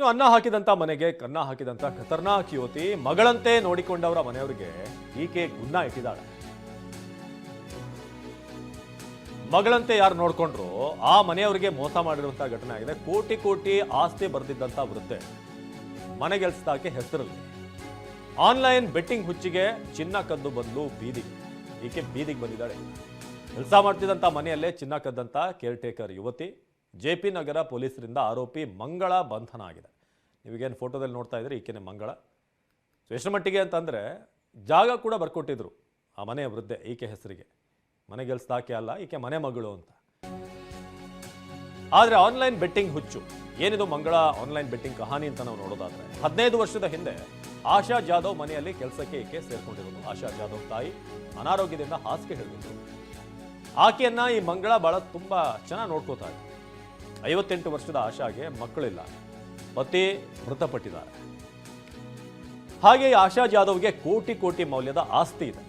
ಇನ್ನು ಅನ್ನ ಹಾಕಿದಂತ ಮನೆಗೆ ಕನ್ನ ಹಾಕಿದಂತ ಖತರ್ನಾಕ್ ಯುವತಿ ಮಗಳಂತೆ ನೋಡಿಕೊಂಡವರ ಮನೆಯವರಿಗೆ ಈಕೆ ಗುನ್ನ ಇಟ್ಟಿದ್ದಾಳೆ. ಮಗಳಂತೆ ಯಾರು ನೋಡ್ಕೊಂಡ್ರು, ಆ ಮನೆಯವರಿಗೆ ಮೋಸ ಮಾಡಿರುವಂತಹ ಘಟನೆ ಆಗಿದೆ. ಕೋಟಿ ಕೋಟಿ ಆಸ್ತಿ ಬರೆದಿದ್ದಂತ ವೃದ್ಧೆ ಮನೆಗೆಲ್ಸ್ದಾಕೆ ಹೆಸರಲ್ಲಿ. ಆನ್ಲೈನ್ ಬೆಟ್ಟಿಂಗ್ ಹುಚ್ಚಿಗೆ ಚಿನ್ನ ಕದ್ದು ಬದಲು ಬೀದಿಗೆ ಈಕೆ ಬೀದಿಗೆ ಬಂದಿದ್ದಾಳೆ. ಕೆಲಸ ಮಾಡ್ತಿದ್ದಂಥ ಮನೆಯಲ್ಲೇ ಚಿನ್ನ ಕದ್ದಂಥ ಕೇರ್ ಟೇಕರ್ ಯುವತಿ. ಜೆ ಪಿ ನಗರ ಪೊಲೀಸರಿಂದ ಆರೋಪಿ ಮಂಗಳ ಬಂಧನ ಆಗಿದೆ. ನೀವೀಗೇನು ಫೋಟೋದಲ್ಲಿ ನೋಡ್ತಾ ಇದ್ರೆ ಈಕೆನೆ ಮಂಗಳ. ಸೊ ಎಷ್ಟು ಮಟ್ಟಿಗೆ ಅಂತಂದರೆ ಜಾಗ ಕೂಡ ಬರ್ಕೊಟ್ಟಿದ್ರು ಆ ಮನೆಯ ವೃದ್ಧೆ, ಈಕೆ ಹೆಸರಿಗೆ. ಮನೆಗೆಲ್ಸ್ದಾಕೆ ಅಲ್ಲ, ಈಕೆ ಮನೆ ಮಗಳು ಅಂತ. ಆದರೆ ಆನ್ಲೈನ್ ಬೆಟ್ಟಿಂಗ್ ಹುಚ್ಚು. ಏನಿದು ಮಂಗಳ ಆನ್ಲೈನ್ ಬೆಟ್ಟಿಂಗ್ ಕಹಾನಿ ಅಂತ ನಾವು ನೋಡೋದಾದ್ರೆ, ಹದಿನೈದು ವರ್ಷದ ಹಿಂದೆ ಆಶಾ ಜಾಧವ್ ಮನೆಯಲ್ಲಿ ಕೆಲಸಕ್ಕೆ ಈಕೆ ಸೇರ್ಕೊಂಡಿರೋದು. ಆಶಾ ಜಾಧವ್ ತಾಯಿ ಅನಾರೋಗ್ಯದಿಂದ ಹಾಸಿಗೆ ಹಿಡಿದಿದ್ರು. ಆಕೆಯನ್ನ ಈ ಮಂಗಳ ಬಹಳ ತುಂಬಾ ಚೆನ್ನಾಗಿ ನೋಡ್ಕೋತಾ ಐವತ್ತೆಂಟು ವರ್ಷದ ಆಶಾಗೆ ಮಕ್ಕಳಿಲ್ಲ, ಪತಿ ಮೃತಪಟ್ಟಿದ್ದಾರೆ. ಹಾಗೆ ಆಶಾ ಜಾಧವ್ಗೆ ಕೋಟಿ ಕೋಟಿ ಮೌಲ್ಯದ ಆಸ್ತಿ ಇದೆ.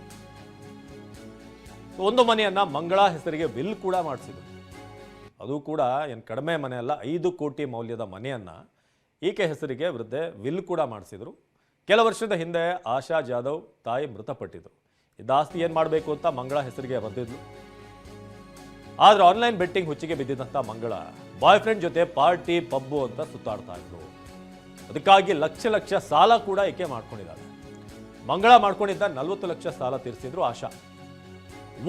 ಒಂದು ಮನೆಯನ್ನ ಮಂಗಳ ಹೆಸರಿಗೆ ವಿಲ್ ಕೂಡ ಮಾಡಿಸಿದ್ರು. ಅದು ಕೂಡ ಏನು ಕಡಿಮೆ ಮನೆ ಅಲ್ಲ, ಐದು ಕೋಟಿ ಮೌಲ್ಯದ ಮನೆಯನ್ನ ಈಕೆ ಹೆಸರಿಗೆ ವೃದ್ಧೆ ವಿಲ್ ಕೂಡ ಮಾಡಿಸಿದ್ರು. ಕೆಲ ವರ್ಷದ ಹಿಂದೆ ಆಶಾ ಜಾಧವ್ ತಾಯಿ ಮೃತಪಟ್ಟಿದ್ರು. ಈ ಆಸ್ತಿ ಏನು ಮಾಡಬೇಕು ಅಂತ ಮಂಗಳ ಹೆಸರಿಗೆ ಬಂದಿದ್ಲು ಆದ್ರೆ ಆನ್ಲೈನ್ ಬೆಟ್ಟಿಂಗ್ ಹುಚ್ಚಿಗೆ ಬಿದ್ದಿದ್ದಂಥ ಮಂಗಳ. ಬಾಯ್ ಫ್ರೆಂಡ್ ಜೊತೆ ಪಾರ್ಟಿ ಪಬ್ಬು ಅಂತ ಸುತ್ತಾಡ್ತಾ ಇದ್ರು. ಅದಕ್ಕಾಗಿ ಲಕ್ಷ ಲಕ್ಷ ಸಾಲ ಕೂಡ ಈಕೆ ಮಾಡ್ಕೊಂಡಿದ್ದಾಳೆ. ಮಂಗಳ ಮಾಡ್ಕೊಂಡಿದ್ದ ನಲವತ್ತು ಲಕ್ಷ ಸಾಲ ತೀರಿಸಿದ್ರು ಆಶಾ.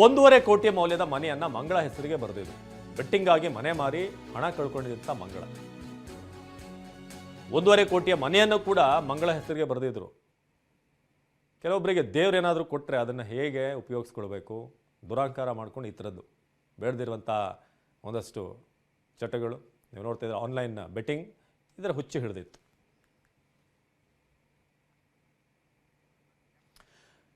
ಒಂದೂವರೆ ಕೋಟಿ ಮೌಲ್ಯದ ಮನೆಯನ್ನ ಮಂಗಳ ಹೆಸರಿಗೆ ಬರೆದಿದ್ರು. ಬೆಟ್ಟಿಂಗ್ ಆಗಿ ಮನೆ ಮಾರಿ ಹಣ ಕಳ್ಕೊಂಡಿದ್ದಂಥ ಮಂಗಳ. ಒಂದೂವರೆ ಕೋಟಿಯ ಮನೆಯನ್ನು ಕೂಡ ಮಂಗಳ ಹೆಸರಿಗೆ ಬರೆದಿದ್ರು. ಕೆಲವೊಬ್ಬರಿಗೆ ದೇವ್ರೇನಾದರೂ ಕೊಟ್ಟರೆ ಅದನ್ನು ಹೇಗೆ ಉಪಯೋಗಿಸ್ಕೊಳ್ಬೇಕು? ದುರಾಂಕಾರ ಮಾಡ್ಕೊಂಡು ಈ ಥರದ್ದು. ಬೇಡದಿರುವಂಥ ಒಂದಷ್ಟು ಚಟಗಳು. ನೀವು ನೋಡ್ತಾ ಇದ್ರೆ ಆನ್ಲೈನ್ ಬೆಟ್ಟಿಂಗ್ ಇದರ ಹುಚ್ಚು ಹಿಡಿದಿತ್ತು.